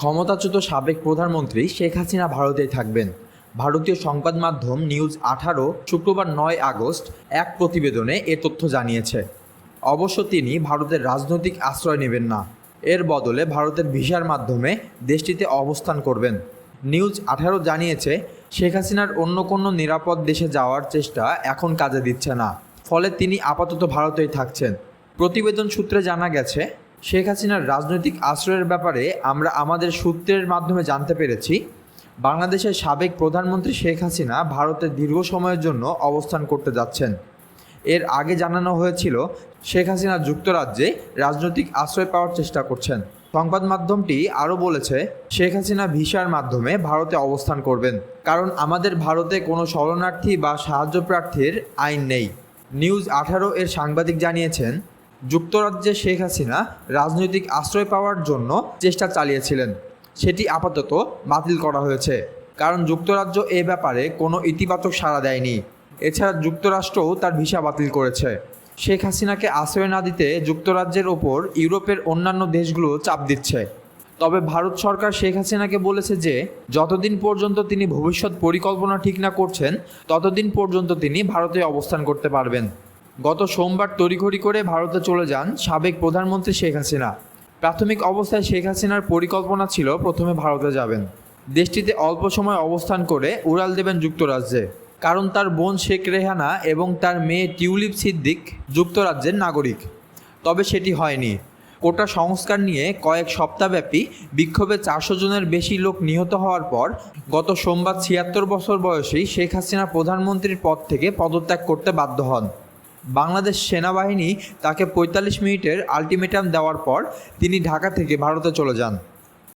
ক্ষমতাচ্যুত সাবেক প্রধানমন্ত্রী শেখ হাসিনা ভারতে থাকবেন। ভারতীয় সংবাদ মাধ্যম নিউজ আঠারো শুক্রবার নয় আগস্ট এক প্রতিবেদনে এ তথ্য জানিয়েছে। অবশ্য তিনি ভারতের রাজনৈতিক আশ্রয় নেবেন না। এর বদলে ভারতের ভিসার মাধ্যমে দেশটিতে অবস্থান করবেন। নিউজ আঠারো জানিয়েছে, শেখ হাসিনার অন্য কোনো নিরাপদ দেশে যাওয়ার চেষ্টা এখন কাজে দিচ্ছে না। ফলে তিনি আপাতত ভারতেই থাকছেন। প্রতিবেদন সূত্রে জানা গেছে শেখ হাসিনার রাজনৈতিক আশ্রয়ের ব্যাপারে আমরা আমাদের সূত্রের মাধ্যমে জানতে পেরেছি, বাংলাদেশের সাবেক প্রধানমন্ত্রী শেখ হাসিনা ভারতে দীর্ঘ সময়ের জন্য অবস্থান করতে যাচ্ছেন। এর আগে জানানো হয়েছিল, শেখ হাসিনা যুক্তরাজ্যে রাজনৈতিক আশ্রয় পাওয়ার চেষ্টা করছেন। সংবাদ মাধ্যমটি আরও বলেছে, শেখ হাসিনা ভিসার মাধ্যমে ভারতে অবস্থান করবেন, কারণ আমাদের ভারতে কোনো শরণার্থী বা সাহায্য প্রার্থীর আইন নেই। নিউজ আঠারো এর সাংবাদিক জানিয়েছেন যুক্তরাজ্যে শেখ হাসিনা রাজনৈতিক আশ্রয় পাওয়ার জন্য চেষ্টা চালিয়েছিলেন। সেটি আপাতত বাতিল করা হয়েছে। কারণ যুক্তরাজ্য এ ব্যাপারে কোনো ইতিবাচক সাড়া দেয়নি। এছাড়া যুক্তরাষ্ট্রও তার ভিসা বাতিল করেছে। শেখ হাসিনাকে আশ্রয় না দিতে যুক্তরাজ্যের ওপর ইউরোপের অন্যান্য দেশগুলো চাপ দিচ্ছে। তবে ভারত সরকার শেখ হাসিনাকে বলেছে যে, যতদিন পর্যন্ত তিনি ভবিষ্যৎ পরিকল্পনা ঠিক না করছেন, ততদিন পর্যন্ত তিনি ভারতে অবস্থান করতে পারবেন। গত সোমবার তড়িঘড়ি করে ভারতে চলে যান সাবেক প্রধানমন্ত্রী শেখ হাসিনা। প্রাথমিক অবস্থায় শেখ হাসিনার পরিকল্পনা ছিল প্রথমে ভারতে যাবেন। দেশটিতে অল্প সময় অবস্থান করে উড়াল দেবেন যুক্তরাজ্যে। কারণ তার বোন শেখ রেহানা এবং তার মেয়ে টিউলিপ সিদ্দিক যুক্তরাজ্যের নাগরিক। তবে সেটি হয়নি। কোটা সংস্কার নিয়ে কয়েক সপ্তাহব্যাপী বিক্ষোভে চারশো জনের বেশি লোক নিহত হওয়ার পর গত সোমবার ছিয়াত্তর বছর বয়সী শেখ হাসিনা প্রধানমন্ত্রীর পদ থেকে পদত্যাগ করতে বাধ্য হন। বাংলাদেশ সেনাবাহিনী তাকে পঁয়তাল্লিশ মিনিটের আলটিমেটাম দেওয়ার পর তিনি ঢাকা থেকে ভারতে চলে যান।